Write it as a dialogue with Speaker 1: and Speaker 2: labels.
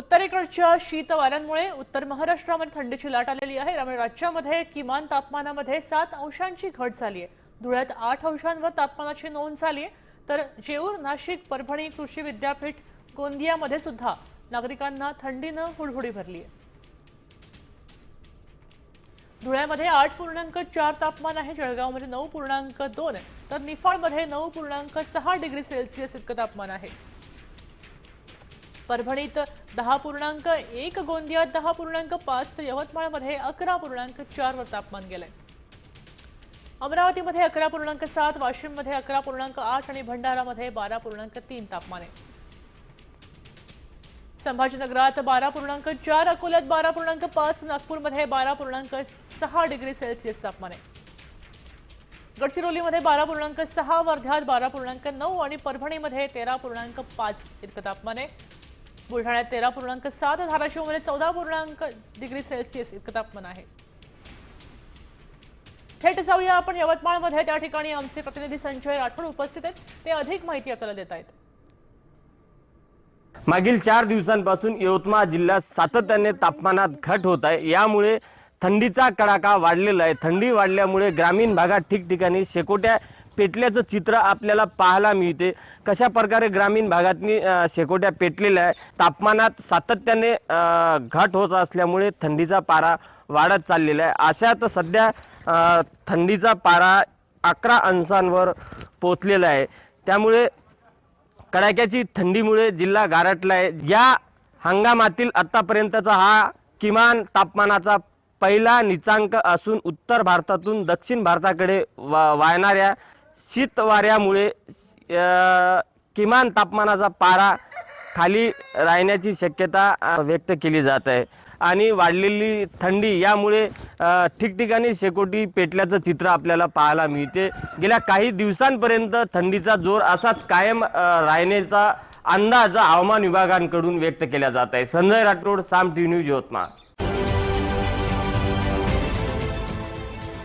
Speaker 1: उत्तरेकडच्या शीत वाऱ्यांमुळे उत्तर महाराष्ट्रामध्ये थंडीची लाट आलेली आहे. त्यामुळे राज्यामध्ये किमान तापमानामध्ये सात अंशांची घट झाली आहे धुळ्यात आठ अंशांवर तापमानाची नोंद झाली आहे तर जेऊर नाशिक परभणी कृषी विद्यापीठ गोंदियामध्ये सुद्धा नागरिकांना थंडीनं हुडहुडी भरली आहे धुळ्यामध्ये आठ पूर्णांक चार तापमान आहे. जळगावमध्ये नऊ पूर्णांक दोन. तर निफाडमध्ये नऊ पूर्णांक सहा डिग्री सेल्सिअस इतकं तापमान आहे. परभणीत दहा पूर्णांक एक गोंदियात दहा पूर्णांक पाच तर यवतमाळमध्ये अकरा पूर्णांक चार वर तापमान गेलंय. अमरावतीमध्ये अकरा पूर्णांक सात वाशिममध्ये अकरा पूर्णांक आठ आणि भंडारामध्ये बारा पूर्णांक तीन तापमान. आहे संभाजीनगरात बारा पूर्णांक चार अकोल्यात बारा पूर्णांक पाच नागपूरमध्ये बारा पूर्णांक सहा डिग्री सेल्सिअस तापमान. आहे गडचिरोलीमध्ये बारा पूर्णांक सहा वर्ध्यात बारा पूर्णांक नऊ आणि परभणीमध्ये तेरा पूर्णांक पाच इतकं तापमान. आहे बुलढाण्यात तेरा पूर्णांक सात धाराशिवमध्ये चौदा पूर्णांक डिग्री सेल्सिअस इतकं तापमान आहे. थेट जाऊया आपण यवतमाळमध्ये. त्या ठिकाणी आमचे प्रतिनिधी संजय राठोड उपस्थित आहेत. ते अधिक माहिती आपल्याला देत आहेत.
Speaker 2: मागील चार दिवसांपासून यवतमाळ जिल्ह्यात सातत्याने तापमानात घट होत आहे. यामुळे थंडीचा कडाका वाढलेला आहे. थंडी वाढल्यामुळे ग्रामीण भागात ठिकठिकाणी शेकोट्या पेटल्याचं चित्र आपल्याला पाहायला मिळते. कशा प्रकारे ग्रामीण भागातनी शेकोट्या पेटलेल्या आहे तापमानात सातत्याने घट होत असल्यामुळे थंडीचा पारा वाढत चाललेला आहे. अशात सध्या थंडीचा पारा अकरा अंशांवर पोचलेला आहे. त्यामुळे कडाक्याची थंडीमुळे जिल्हा गारटला आहे. या हंगामातील आत्तापर्यंतचा हा किमान तापमानाचा पहिला निचांक असून उत्तर भारतातून दक्षिण भारताकडे वा वाहणाऱ्या शीत वाऱ्यामुळे किमान तापमानाचा पारा खाली राहण्याची शक्यता व्यक्त केली जात आहे. आणि वाढलेली थंडी यामुळे ठिकठिकाणी शेकोटी पेटल्याचं चित्र आपल्याला पाहायला मिळते. गेल्या काही दिवसांपर्यंत थंडीचा जोर असाच कायम राहण्याचा अंदाज हवामान विभागांकडून व्यक्त केला जात आहे. Sanjay Rathod Saam T news Yavatmal.